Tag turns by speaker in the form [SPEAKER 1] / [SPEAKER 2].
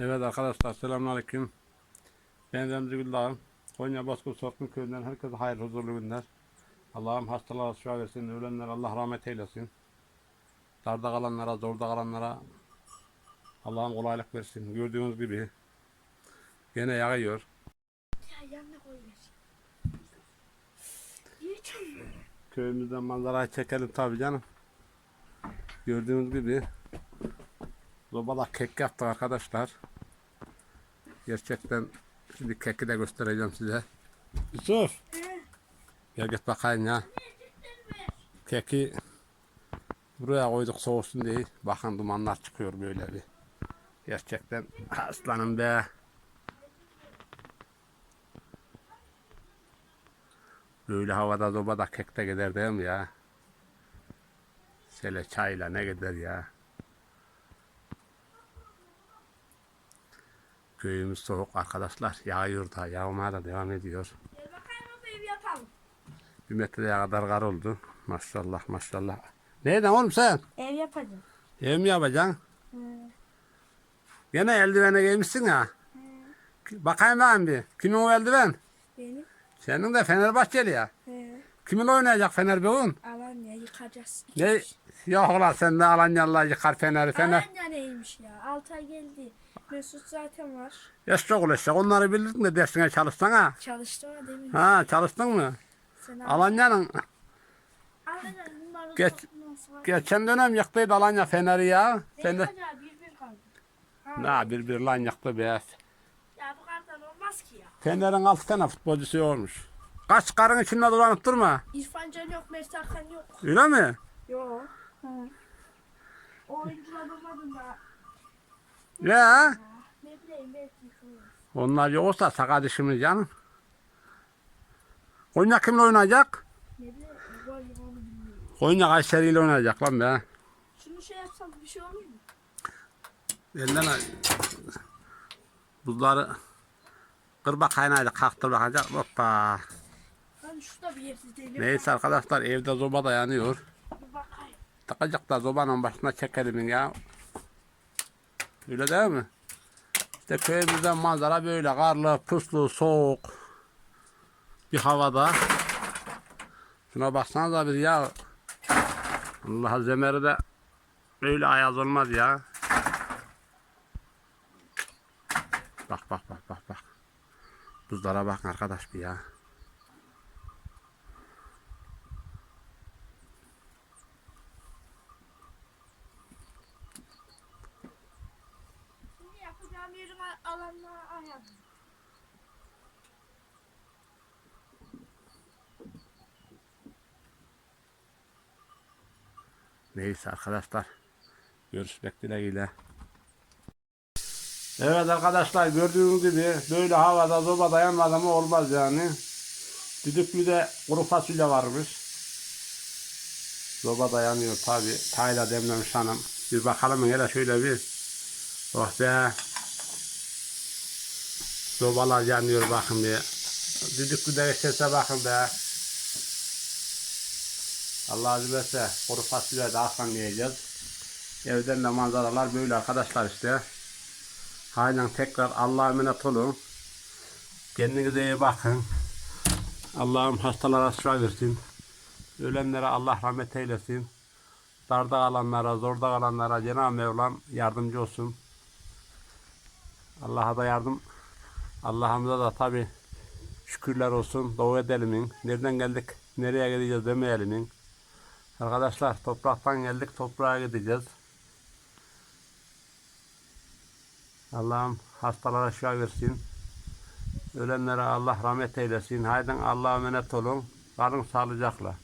[SPEAKER 1] Evet arkadaşlar selamünaleyküm. Ben Remzi Güldağ. Konya Bozkurt Sorkun köyünden herkese hayırlı huzurlu günler. Allah'ım hastalara şifa versin. Ölenlere Allah rahmet eylesin. Darda kalanlara, zorda kalanlara Allah'ım kolaylık versin. Gördüğünüz gibi gene yağıyor. Köyümüzden manzarayı çekelim tabi canım. Gördüğünüz gibi Zobala kek yaptık arkadaşlar. Gerçekten şimdi keki de göstereceğim size. Yusuf. Gel git bakayım ya. Keki buraya koyduk soğusun diye. Bakın dumanlar çıkıyor böyle bir. Gerçekten aslanım be. Böyle havada zobada kek de gider değil mi ya? Şöyle çayla ne gider ya? Köyümüz soğuk arkadaşlar. Yağıyor da yağmaya da devam ediyor.
[SPEAKER 2] Gel bakayım baba ev yapalım.
[SPEAKER 1] Bir metreye kadar kar oldu. Maşallah maşallah. Neyden oğlum sen?
[SPEAKER 2] Ev yapacağım.
[SPEAKER 1] Ev mi yapacaksın? Gene eldivene giymişsin ha. Bakayım ben bir. Kimin o eldiven?
[SPEAKER 2] Benim.
[SPEAKER 1] Senin de Fenerbahçeli ya.
[SPEAKER 2] He.
[SPEAKER 1] Kimin oynayacak Fener bugün?
[SPEAKER 2] Yıkacağız.
[SPEAKER 1] Ne? Yok ulan sen de Alanyalılar yıkar Fener'i. Fener.
[SPEAKER 2] Alanya neymiş ya? Altay geldi. Mesut zaten var.
[SPEAKER 1] Çok ulaşacak. Onları bildin de dersine çalışsan ha.
[SPEAKER 2] Çalıştı mı demin?
[SPEAKER 1] Ha çalıştın mı?
[SPEAKER 2] Sen
[SPEAKER 1] Alanya'nın
[SPEAKER 2] Alanya'nın numaralı
[SPEAKER 1] Geç-
[SPEAKER 2] toplantısı var.
[SPEAKER 1] geçen dönem yıktıydı Alanya Fener'i ya. Sen de
[SPEAKER 2] yapacağı bir bir kaldı. Ha.
[SPEAKER 1] ne bir bir lan yıktı be.
[SPEAKER 2] Ya bu kadar olmaz ki ya.
[SPEAKER 1] Fener'in altı tane futbolcusu olmuş. Kaç karın içinde dolanıp durma.
[SPEAKER 2] İrfan Can yok, Mert Hakan yok.
[SPEAKER 1] Öyle mi?
[SPEAKER 2] Yok. Ha. O oyuncular olmadığında
[SPEAKER 1] Ya.
[SPEAKER 2] ne bileyim belki yıkılır.
[SPEAKER 1] Onlar yoksa sakat işimiz canım. Konya kimle oynayacak?
[SPEAKER 2] Ne bileyim gol onu bilmiyorum.
[SPEAKER 1] Konya Kayseri ile oynayacak lan be.
[SPEAKER 2] Şunu şey yapsam bir şey olur mu?
[SPEAKER 1] Elinden al. Buzları kır bakayım hadi kalktır bakacak. Hoppa.
[SPEAKER 2] Şurada bir değil.
[SPEAKER 1] Neyse arkadaşlar evde zoba da yanıyor.
[SPEAKER 2] Bir bakayım.
[SPEAKER 1] Takacak da zobanın başına çekelim ya. Öyle değil mi? İşte köyümüzden manzara böyle karlı, puslu, soğuk bir havada. Şuna baksanıza bir ya. Allah zemeri de böyle ayaz olmaz ya. Bak bak bak bak bak. Buzlara bakın arkadaş bir ya.
[SPEAKER 2] Şimdi yapacağım yerin a- alanına ayarlı.
[SPEAKER 1] Neyse arkadaşlar. Görüşmek dileğiyle. Evet arkadaşlar gördüğünüz gibi böyle havada zoba dayanmadı mı olmaz yani. Düdüklü de kuru fasulye varmış. Zoba dayanıyor tabi. Tayla demlemiş hanım. Bir bakalım hele şöyle bir. Oh be. Zobalar yanıyor bakın bir. Düdüklü de geçerse bakın be. Allah azim etse kuru fasulye de yiyeceğiz. Evden de manzaralar böyle arkadaşlar işte. Aynen tekrar Allah'a emanet olun. Kendinize iyi bakın. Allah'ım hastalara şifa versin. Ölenlere Allah rahmet eylesin. Darda kalanlara, zorda kalanlara Cenab-ı Mevlam yardımcı olsun. Allah'a da yardım. Allah'ımıza da tabi şükürler olsun. Doğu edelimin. Nereden geldik, nereye gideceğiz demeyelim. Arkadaşlar topraktan geldik toprağa gideceğiz. Allah'ım hastalara şifa versin. Ölenlere Allah rahmet eylesin. Haydi Allah'a emanet olun. Kalın sağlıcakla.